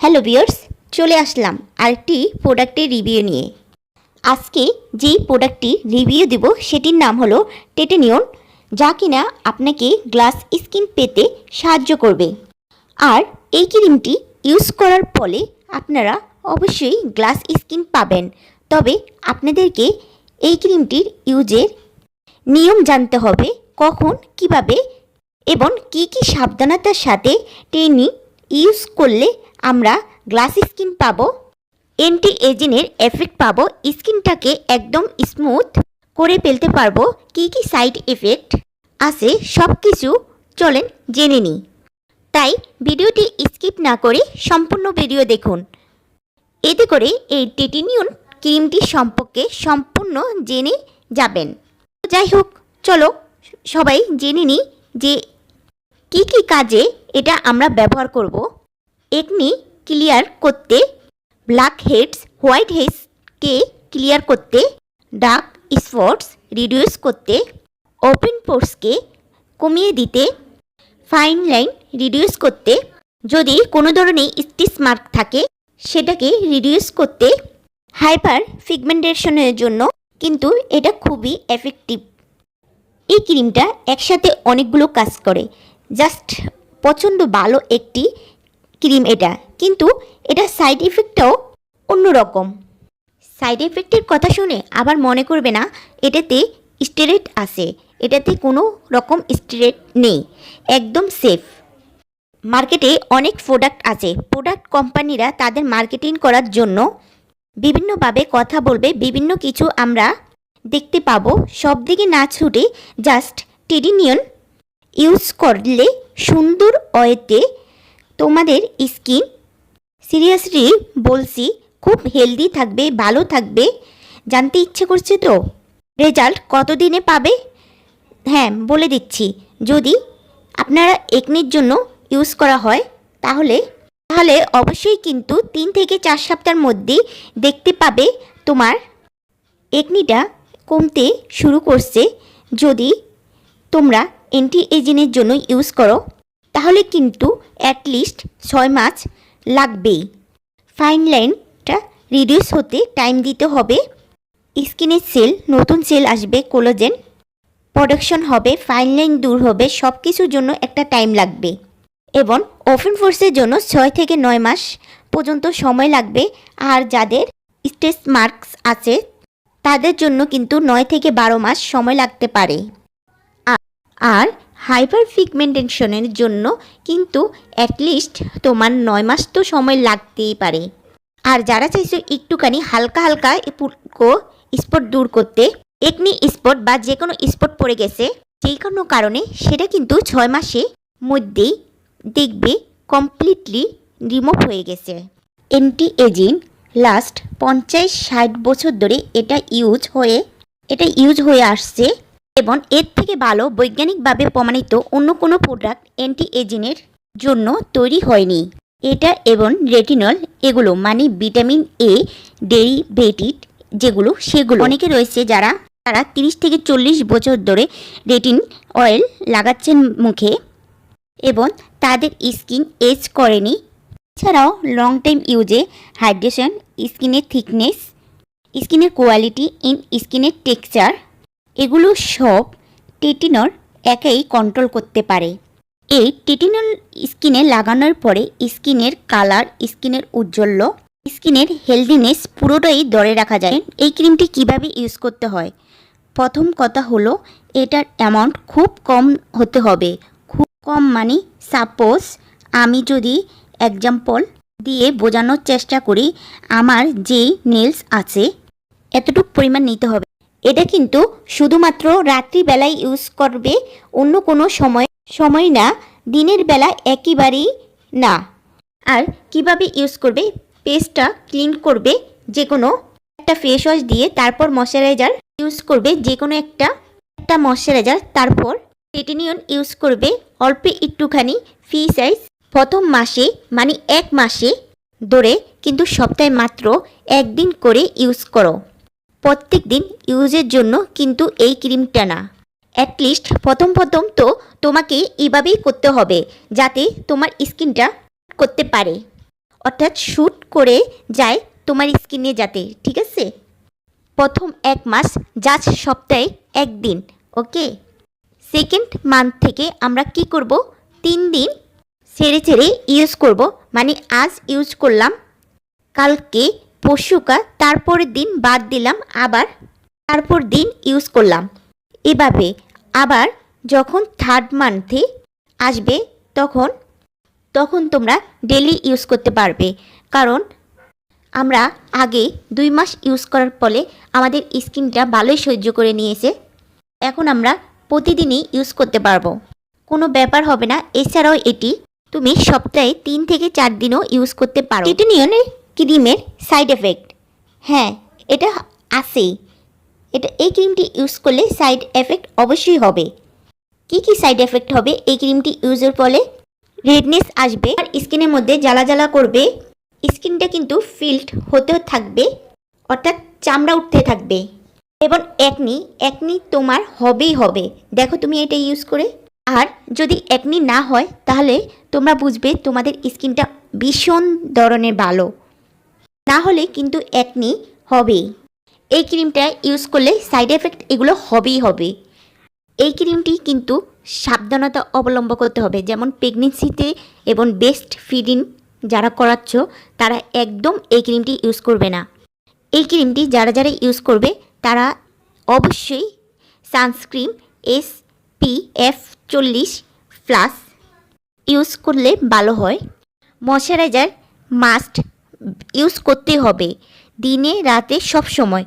Hello বিয়ার্স চলে আসলাম আরেকটি প্রোডাক্টের রিভিউ নিয়ে। আজকে যেই প্রোডাক্টটি রিভিউ দেব, সেটির নাম হলো টেটেনিয়ন যা কিনা আপনাকে গ্লাস স্কিন পেতে সাহায্য করবে। আর এই ক্রিমটি ইউজ করার ফলে আপনারা অবশ্যই গ্লাস স্কিন পাবেন। তবে আপনাদেরকে এই ক্রিমটির ইউজের নিয়ম জানতে হবে, কখন, কীভাবে, এবং কি কি সাবধানতার সাথে টেনি ইউজ করলে আমরা গ্লাস স্কিন পাবো অ্যান্টি এজিনের এফেক্ট পাবো, স্কিনটাকে একদম স্মুথ করে ফেলতে পারব, কি কি সাইড এফেক্ট আছে সব কিছু চলেন জেনে নিই। তাই ভিডিওটি স্কিপ না করে সম্পূর্ণ ভিডিও দেখুন। এতে করে এই টেটিনিয়ন ক্রিমটি সম্পর্কে সম্পূর্ণ জেনে যাবেন। যাই হোক, চলো সবাই জেনে নিই যে কি কি কাজে এটা আমরা ব্যবহার করব। একনি ক্লিয়ার করতে ব্ল্যাক হেডস হোয়াইট হেডসকে ক্লিয়ার করতে ডার্ক স্পটস রিডিউস করতে ওপেন পোর্সকে কমিয়ে দিতে ফাইন লাইন রিডিউস করতে, যদি কোনো ধরনের স্টিচ মার্ক থাকে, সেটাকে রিডিউস করতে হাইপার ফিগমেন্টেশনের জন্য কিন্তু এটা খুবই এফেক্টিভ এই ক্রিমটা একসাথে অনেকগুলো কাজ করে। জাস্ট প্রচণ্ড ভালো একটি ক্রিম এটা, কিন্তু এটা সাইড ইফেক্টটাও অন্যরকম। সাইড এফেক্টের কথা শুনে আবার মনে করবে না, এটাতে স্টেরেট আছে, এটাতে কোনো রকম স্টেরেট নেই, একদম সেফ। মার্কেটে অনেক প্রোডাক্ট আছে, প্রোডাক্ট কোম্পানিরা তাদের মার্কেটিং করার জন্য বিভিন্নভাবে কথা বলবে, বিভিন্ন কিছু আমরা দেখতে পাবো। সব দিকে না ছুটে জাস্ট টেডিনিয়ন ইউজ করলে সুন্দর ওয়েতে তোমাদের স্কিন? সিরিয়াসলি বলছি, খুব হেলদি থাকবে, ভালো থাকবে। জানতে ইচ্ছে করছে তো? রেজাল্ট কতদিনে পাবে? হ্যাঁ বলে দিচ্ছি। যদি আপনারা একনির জন্য ইউজ করা হয়, তাহলে তাহলে অবশ্যই কিন্তু তিন থেকে চার সপ্তাহের মধ্যেই দেখতে পাবে তোমার একনিটা কমতে শুরু করছে। যদি তোমরা অ্যান্টি এজিনের জন্য ইউজ করো তাহলে কিন্তু অ্যাটলিস্ট ছয় মাস লাগবেই। ফাইন লাইনটা রিডিউস হতে টাইম দিতে হবে। স্কিনের সেল নতুন সেল আসবে কোলোজেন প্রোডাকশন হবে ফাইন লাইন দূর হবে সব কিছুর জন্য একটা টাইম লাগবে। এবং ওপেন ফোর্সের জন্য ছয় থেকে নয় মাস পর্যন্ত সময় লাগবে। আর যাদের স্টেজ মার্কস আছে, তাদের জন্য কিন্তু নয় থেকে বারো মাস সময় লাগতে পারে। আর হাইপার পিগমেন্টেশনের জন্য কিন্তু অ্যাটলিস্ট তোমার নয় মাস তো সময় লাগতেই পারে। আর যারা চাইছো একটুখানি হালকা হালকা স্পট দূর করতে একনি স্পট বা যে কোনো স্পট পড়ে গেছে যে কোনো কারণে সেটা কিন্তু ছয় মাসে মধ্যেই দেখবে কমপ্লিটলি রিমুভ হয়ে গেছে। অ্যান্টি এজিং লাস্ট পঞ্চাশ ষাট বছর ধরে এটা ইউজ হয়ে, এটা ইউজ হয়ে আসছে এবং এর থেকে ভালো বৈজ্ঞানিকভাবে প্রমাণিত অন্য কোনো প্রোডাক্ট অ্যান্টি এজিংয়ের জন্য তৈরি হয়নি। এটা এবং রেটিনল এগুলো মানে ভিটামিন এ ডেরিভেটিভ যেগুলো, সেগুলো। অনেকে রয়েছে যারা, তারা তিরিশ থেকে চল্লিশ বছর ধরে রেটিন অয়েল লাগাচ্ছেন মুখে এবং তাদের স্কিন এজ করেনি। এছাড়াও লং টাইম ইউজে হাইড্রেশন স্কিনের থিকনেস স্কিনের কোয়ালিটি ইন স্কিনের টেক্সচার এগুলো সব টেটিনর একাই কন্ট্রোল করতে পারে। এই টেটিনল স্কিনে লাগানোর পরে স্কিনের কালার স্কিনের উজ্জ্বল্য, স্কিনের হেলদিনেস পুরোটাই ধরে রাখা যায়। এই ক্রিমটি কীভাবে ইউজ করতে হয়? প্রথম কথা হলো, এটার অ্যামাউন্ট খুব কম হতে হবে। খুব কম মানে সাপোজ আমি যদি এক্সাম্পল দিয়ে বোঝানোর চেষ্টা করি, আমার যে নেলস আছে, এতটুক পরিমাণ নিতে হবে। এটা কিন্তু শুধুমাত্র রাত্রিবেলায় ইউজ করবে, অন্য কোনো সময় সময় না, দিনের বেলা একেবারেই না। আর কীভাবে ইউজ করবে? পেস্টটা ক্লিন করবে, যে কোনো একটা ফেস ওয়াশ দিয়ে, তারপর ময়শ্চারাইজার ইউজ করবে, যে কোনো একটা একটা ময়শ্চারাইজার, তারপর টেটিনিয়ন ইউজ করবে, অল্প একটুখানি ফি সাইজ। প্রথম মাসে মানে এক মাসে ধরে, কিন্তু সপ্তাহে মাত্র একদিন করে ইউজ করো। প্রত্যেক দিন ইউজের জন্য কিন্তু এই ক্রিমটা না। অ্যাটলিস্ট প্রথম প্রথম তো তোমাকে এভাবেই করতে হবে, যাতে তোমার স্কিনটা করতে পারে। অর্থাৎ শ্যুট করে যায় তোমার স্কিনে যাতে, ঠিক আছে? প্রথম এক মাস জাস্ট সপ্তাহে একদিন ওকে সেকেন্ড মান্থ থেকে আমরা কি করব? তিন দিন ছেড়ে ছেড়ে ইউজ করব। মানে আজ ইউজ করলাম, কালকে পরশুকা তারপরের দিন বাদ দিলাম, আবার তারপর দিন ইউজ করলাম। এভাবে আবার যখন থার্ড মান্থে আসবে, তখন তখন তোমরা ডেলি ইউজ করতে পারবে। কারণ আমরা আগে দুই মাস ইউজ করার ফলে আমাদের স্কিনটা ভালোই সহ্য করে নিয়েছে। এখন আমরা প্রতিদিনই ইউজ করতে পারব। কোনো ব্যাপার হবে না। এছাড়াও এটি তুমি সপ্তাহে তিন থেকে চার দিনও ইউজ করতে পারো। টিটেনিয়নের ক্রিমের সাইড এফেক্ট। হ্যাঁ এটা আছেই। এটা, এই ক্রিমটি ইউজ করলে সাইড এফেক্ট অবশ্যই হবে। কি কি সাইড এফেক্ট হবে এই ক্রিমটি ইউজের ফলে? রেডনেস আসবে আর স্কিনের মধ্যে জ্বালা জ্বালা করবে। স্কিনটা কিন্তু ফিল্ড হতে থাকবে, অর্থাৎ চামড়া উঠতে থাকবে। এবং একনি একনি তোমার হবেই হবে। দেখো তুমি এটা ইউজ করে। আর যদি একনি না হয়, তাহলে তোমরা বুঝবে তোমাদের স্কিনটা ভীষণ ধরনের ভালো। না হলে কিন্তু একনি হবেই। এই ক্রিমটা ইউজ করলে সাইড এফেক্ট এগুলো হবেই হবে। এই ক্রিমটি কিন্তু সাবধানতা অবলম্বন করতে হবে। যেমন প্রেগনেন্সিতে এবং বেস্ট ফিডিং যারা করাচ্ছ, তারা একদম এই ক্রিমটি ইউজ করবে না। এই ক্রিমটি যারা যারা ইউজ করবে, তারা অবশ্যই সানস্ক্রিন এস পি এফ চল্লিশ প্লাস ইউজ করলে ভালো হয়। ময়শ্চারাইজার মাস্ট ইউজ করতে হবে। দিনে, রাতে, সব সময়।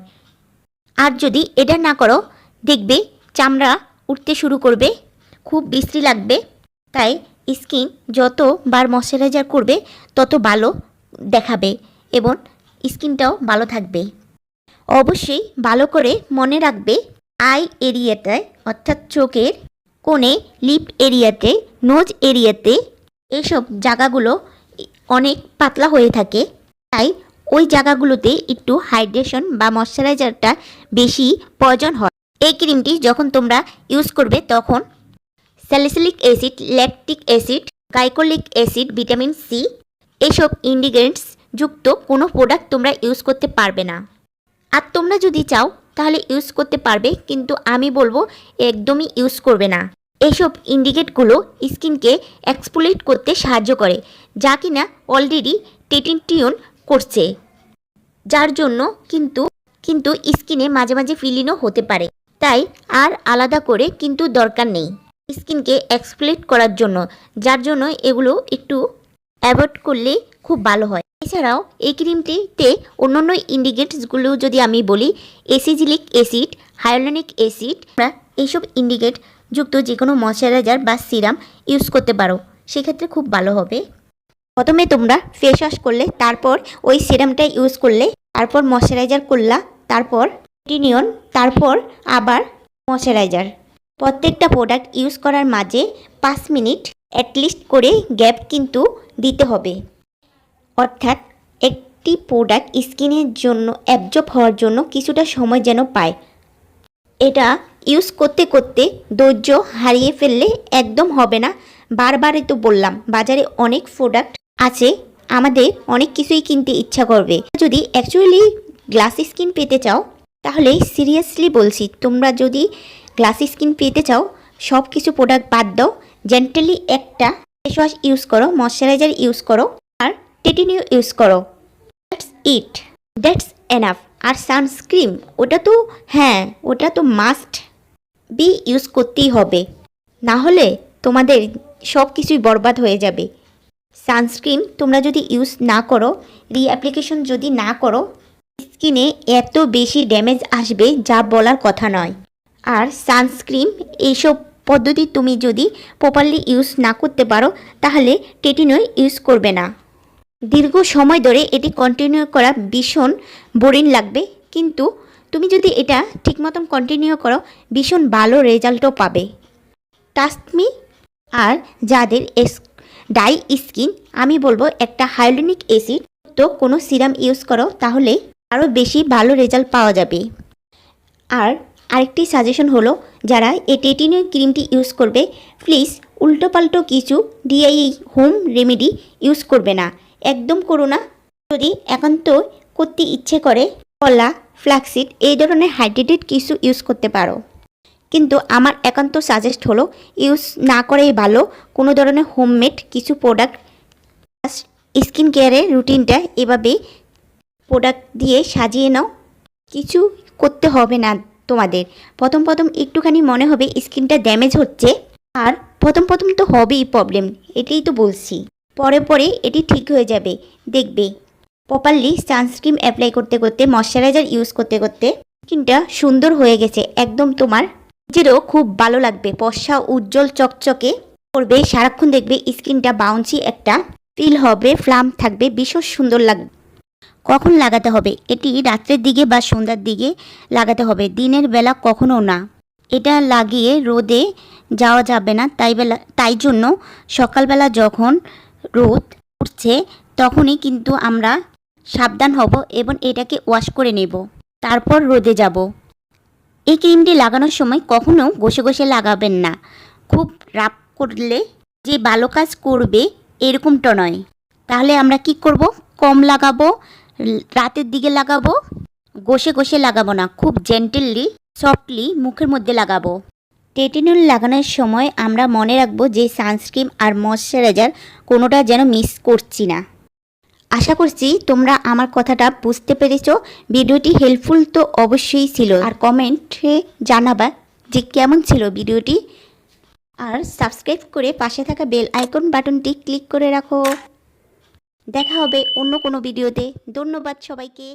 আর যদি এটা না করো, দেখবে চামড়া উঠতে শুরু করবে, খুব বিশ্রী লাগবে। তাই স্কিন যতবার ময়শ্চারাইজার করবে, তত ভালো দেখাবে এবং স্কিনটাও ভালো থাকবে। অবশ্যই ভালো করে মনে রাখবে আই এরিয়াটায় অর্থাৎ চোখের কোণে, লিপ এরিয়াতে, নোজ এরিয়াতে এইসব জায়গাগুলো অনেক পাতলা হয়ে থাকে। তাই ওই জায়গাগুলোতে একটু হাইড্রেশন বা ময়শ্চারাইজারটা বেশি প্রয়োজন হয়। এই ক্রিমটি যখন তোমরা ইউজ করবে তখন salicylic acid lactic acid glycolic acid vitamin C এসব ইনগ্রিডিয়েন্টস যুক্ত কোনো প্রোডাক্ট তোমরা ইউজ করতে পারবে না। আর তোমরা যদি চাও তাহলে ইউজ করতে পারবে কিন্তু আমি বলব একদমই ইউজ করবে না। এইসব ইন্ডিকেটগুলো স্কিনকে এক্সপ্লোইট করতে সাহায্য করে, যা কিনা অলরেডি টেটিনটিউন করছে। যার জন্য কিন্তু কিন্তু স্কিনে মাঝে মাঝে ফিলিনও হতে পারে। তাই আর আলাদা করে কিন্তু দরকার নেই স্কিনকে এক্সপ্লেট করার জন্য। যার জন্য এগুলো একটু অ্যাভয়েড করলে খুব ভালো হয়। এছাড়াও এই ক্রিমটিতে অন্যান্য ইন্ডিকেটসগুলো যদি আমি বলি এসিজিলিক অ্যাসিড হাইলোনিক অ্যাসিড আমরা এইসব ইন্ডিকেট যুক্ত যে কোনো ময়শ্চারাইজার বা সিরাম ইউজ করতে পারো। সেক্ষেত্রে খুব ভালো হবে। প্রথমে তোমরা ফেস ওয়াশ করলে, তারপর ওই সিরামটা ইউজ করলে, তারপর ময়শ্চারাইজার করলা, তারপর টিনিয়ন তারপর আবার ময়শ্চারাইজার প্রত্যেকটা প্রোডাক্ট ইউজ করার মাঝে পাঁচ মিনিট অ্যাটলিস্ট করে গ্যাপ কিন্তু দিতে হবে। অর্থাৎ একটি প্রোডাক্ট স্কিনের জন্য অ্যাবজর্ব হওয়ার জন্য কিছুটা সময় যেন পায়। এটা ইউজ করতে করতে ধৈর্য হারিয়ে ফেললে একদম হবে না। বারবারই তো বললাম, বাজারে অনেক প্রোডাক্ট আছে, আমাদের অনেক কিছুই কিনতে ইচ্ছা করবে। যদি অ্যাকচুয়ালি গ্লাস স্কিন পেতে চাও, তাহলে সিরিয়াসলি বলছি, তোমরা যদি গ্লাস স্কিন পেতে চাও সব কিছু প্রোডাক্ট বাদ দাও জেন্টালি একটা ফেস ওয়াশ ইউজ করো ময়শ্চারাইজার ইউজ করো, আর টেটিনিউ ইউজ করো। দ্যাটস ইট দ্যাটস এনাফ আর সানস্ক্রিন ওটা তো হ্যাঁ ওটা তো মাস্ট বি ইউজ করতেই হবে। না হলে তোমাদের সব কিছুই বরবাদ হয়ে যাবে। সানস্ক্রিন তোমরা যদি ইউজ না করো, রিঅ্যাপ্লিকেশন যদি না করো, স্কিনে এত বেশি ড্যামেজ আসবে যা বলার কথা নয়। আর সানস্ক্রিন এইসব পদ্ধতি তুমি যদি প্রপারলি ইউজ না করতে পারো, তাহলে টেটিনই ইউজ করবে না। দীর্ঘ সময় ধরে এটি কন্টিনিউ করা ভীষণ বোরিং লাগবে, কিন্তু তুমি যদি এটা ঠিক মতন কন্টিনিউ করো, ভীষণ ভালো রেজাল্টও পাবে। টাস্টমি আর যাদের ডাই স্কিন, আমি বলব একটা হাইলোনিক অ্যাসিড তো কোনো সিরাম ইউজ করো, তাহলে আরও বেশি ভালো রেজাল্ট পাওয়া যাবে। আর আরেকটি সাজেশন হলো, যারা এই টেটিনিউ ক্রিমটি ইউজ করবে, প্লিজ উল্টোপাল্টো কিছু ডিআই হোম রেমেডি ইউজ করবে না। একদম করো না। যদি একান্ত করতে ইচ্ছে করে, কলা ফ্ল্যাক্সিড এই ধরনের হাইড্রেটেড কিছু ইউজ করতে পারো। কিন্তু আমার একান্ত সাজেস্ট হলো ইউজ না করেই ভালো, কোনো ধরনের হোমমেড কিছু প্রোডাক্ট স্কিন কেয়ারের রুটিনটা এভাবে প্রোডাক্ট দিয়ে সাজিয়ে নাও, কিছু করতে হবে না তোমাদের। প্রথম প্রথম একটুখানি মনে হবে স্কিনটা ড্যামেজ হচ্ছে, আর প্রথম প্রথম তো হবেই প্রবলেম এটাই তো বলছি। পরে পরে এটি ঠিক হয়ে যাবে, দেখবে। প্রপারলি সানস্ক্রিন অ্যাপ্লাই করতে করতে ময়শ্চারাইজার ইউজ করতে করতে স্কিনটা সুন্দর হয়ে গেছে, একদম তোমার নিজেরও খুব ভালো লাগবে। পশা উজ্জ্বল চকচকে করবে, সারাক্ষণ দেখবে স্কিনটা বাউন্সি একটা ফিল হবে ফ্লাম থাকবে, ভীষণ সুন্দর লাগবে কখন লাগাতে হবে? এটি রাত্রের দিকে বা সন্ধ্যার দিকে লাগাতে হবে, দিনের বেলা কখনো না। এটা লাগিয়ে রোদে যাওয়া যাবে না, তাই বেলা, তাই জন্য সকালবেলা যখন রোদ উঠছে তখনই কিন্তু আমরা সাবধান হব এবং এটাকে ওয়াশ করে নেব। তারপর রোদে যাব। এই ক্রিমটি লাগানোর সময় কখনো ঘষে ঘষে লাগাবেন না। খুব রাপ করলে যে ভালো কাজ করবে এরকমটা নয়। তাহলে আমরা কি করব? কম লাগাবো, রাতের দিকে লাগাবো, ঘষে ঘষে লাগাবো না। খুব জেন্টেললি সফটলি মুখের মধ্যে লাগাবো। টেটিনুল লাগানোর সময় আমরা মনে রাখব যে সানস্ক্রিন আর ময়শ্চারাইজার কোনোটা যেন মিস করছি না। আশা করছি তোমরা আমার কথাটা বুঝতে পেরেছ। ভিডিওটি হেল্পফুল তো অবশ্যই ছিল। আর কমেন্টে জানাবা যে কেমন ছিল ভিডিওটি। আর সাবস্ক্রাইব করে পাশে থাকা বেল আইকন বাটনটি ক্লিক করে রাখো। দেখা হবে অন্য কোনো ভিডিওতে। ধন্যবাদ সবাইকে।